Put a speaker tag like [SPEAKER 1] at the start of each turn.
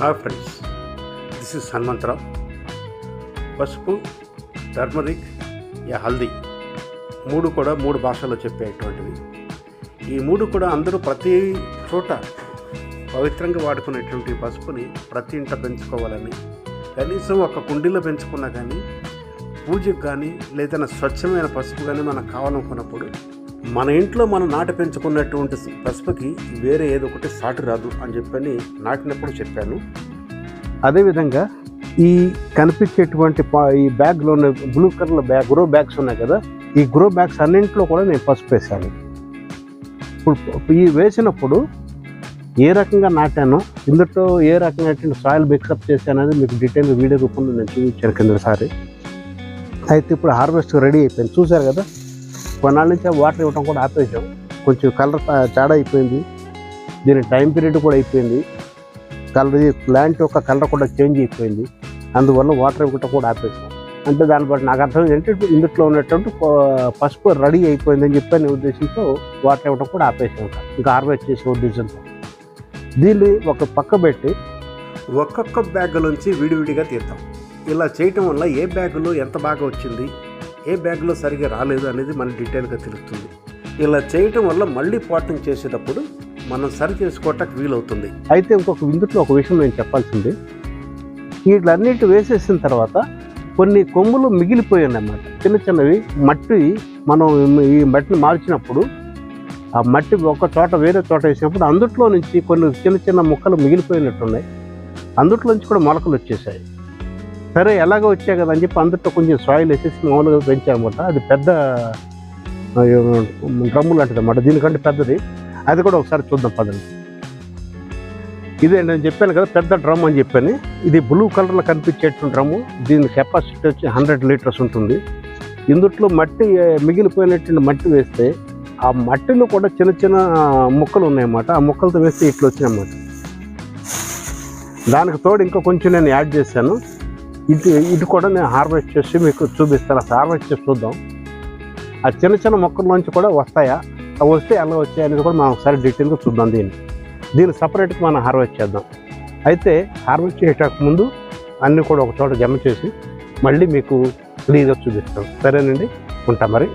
[SPEAKER 1] Hi friends this is Hanumantharao. పసుపు turmeric yeah haldi. మూడు కూడా మూడు భాషల్లో చెప్పేటువంటివి. ఈ మూడు కూడా అందరూ ప్రతి చోట పవిత్రంగా వాడుకునేటువంటి పసుపుని ప్రతి ఇంట పెంచుకోవాలని కనీసం ఒక కుండీలో పెంచుకున్నా కానీ పూజకు కానీ లేదన్నా స్వచ్ఛమైన పసుపు కానీ మనకు కావాలనుకున్నప్పుడు మన ఇంట్లో మనం నాటి పెంచుకున్నటువంటి పసుపుకి వేరే ఏదో ఒకటి సాటి రాదు అని చెప్పని నాటినప్పుడు చెప్పాను. అదేవిధంగా ఈ కనిపించేటువంటి ఈ బ్యాగ్లో ఉన్న blue colour bag grow bags ఉన్నాయి కదా ఈ గ్రో బ్యాగ్స్ అన్నింటిలో కూడా నేను పసుపు వేసాను ఇప్పుడు ఈ వేసినప్పుడు ఏ రకంగా నాటానో ఇందులో ఏ రకంగా సాయిల్ మిక్సప్ చేశాననేది మీకు డీటెయిల్ వీడియో రూపంలో నేను చూపించాను కిందసారి అయితే ఇప్పుడు హార్వెస్ట్ రెడీ అయిపోయింది. చూశారు కదా కొన్నాళ్ళ నుంచి వాటర్ ఇవ్వడం కూడా ఆపేసాం కొంచెం కలర్ తేడా అయిపోయింది. దీని టైం పీరియడ్ కూడా అయిపోయింది. కలర్ ప్లాంట్ యొక్క కలర్ కూడా చేంజ్ అయిపోయింది. అందువల్ల వాటర్ ఇవ్వటం కూడా ఆపేసాం అంటే దాన్ని బట్టి నాకు అర్థం ఏంటంటే ఇందులో ఉన్నటువంటి పసుపు రెడీ అయిపోయిందని చెప్పని ఉద్దేశంతో వాటర్ ఇవ్వడం కూడా ఆపేసాం ఇంకా హార్వెస్ట్ చేసే ఉద్దేశంతో. దీన్ని ఒక పక్క పెట్టి ఒక్కొక్క బ్యాగ్ నుంచి విడివిడిగా తీద్దాం. ఇలా చేయటం వల్ల ఏ బ్యాగులో ఎంత బాగా వచ్చింది? ఏ బ్యాగ్లో సరిగా రాలేదు అనేది మనకి డీటెయిల్గా తెలుస్తుంది. ఇలా చేయటం వల్ల మళ్ళీ పాటింగ్ చేసేటప్పుడు మనం సరి చేసుకోవటానికి వీలవుతుంది. అయితే ఇంకొక విందుట్లో ఒక విషయం నేను చెప్పాల్సింది. వీటిలన్నిటి వేసేసిన తర్వాత కొన్ని కొమ్ములు మిగిలిపోయాయి అన్నమాట చిన్న చిన్నవి మట్టి మనం ఈ మట్టిని మార్చినప్పుడు ఆ మట్టి ఒక చోట వేరే చోట వేసినప్పుడు అందుట్లో నుంచి కొన్ని చిన్న చిన్న ముక్కలు మిగిలిపోయినట్టున్నాయి. అందుట్లో నుంచి కూడా మొలకలు వచ్చేసాయి. సరే ఎలాగో వచ్చాయి కదా అని చెప్పి అందుట్లో కొంచెం సాయిల్ వేసేసి మామూలుగా పెంచామన్నమాట అది పెద్ద డ్రమ్ము లాంటిది అన్నమాట. దీనికంటే పెద్దది. అది కూడా ఒకసారి చూద్దాం పదండి. ఇదే నేను చెప్పాను కదా పెద్ద డ్రమ్ అని చెప్పాను. ఇది బ్లూ కలర్లో కనిపించేటువంటి డ్రమ్ము దీని కెపాసిటీ వచ్చి హండ్రెడ్ లీటర్స్ ఉంటుంది. ఇందుట్లో మట్టి మిగిలిపోయినటువంటి మట్టి వేస్తే ఆ మట్టిలో కూడా చిన్న చిన్న ముక్కలు ఉన్నాయన్నమాట. ఆ ముక్కలతో వేస్తే ఇట్లా వచ్చినాయన్నమాట. దానికి తోడు ఇంకా కొంచెం నేను యాడ్ చేశాను. ఇది ఇది కూడా నేను హార్వెస్ట్ చేసి మీకు చూపిస్తాను. అసలు హార్వెస్ట్ చేసి చూద్దాం. ఆ చిన్న చిన్న మొక్కల నుంచి కూడా వస్తాయా? అవి వస్తే ఎలా వచ్చాయి అనేది కూడా మనం ఒకసారి డీటెయిల్గా చూద్దాం దీన్ని. దీన్ని సపరేట్గా మనం హార్వెస్ట్ చేద్దాం. అయితే హార్వెస్ట్ చేసేటకు ముందు అన్నీ కూడా ఒక చోట జమ చేసి మళ్ళీ మీకు క్లీన్గా చూపిస్తాం. సరేనండి? ఉంటాం మరి.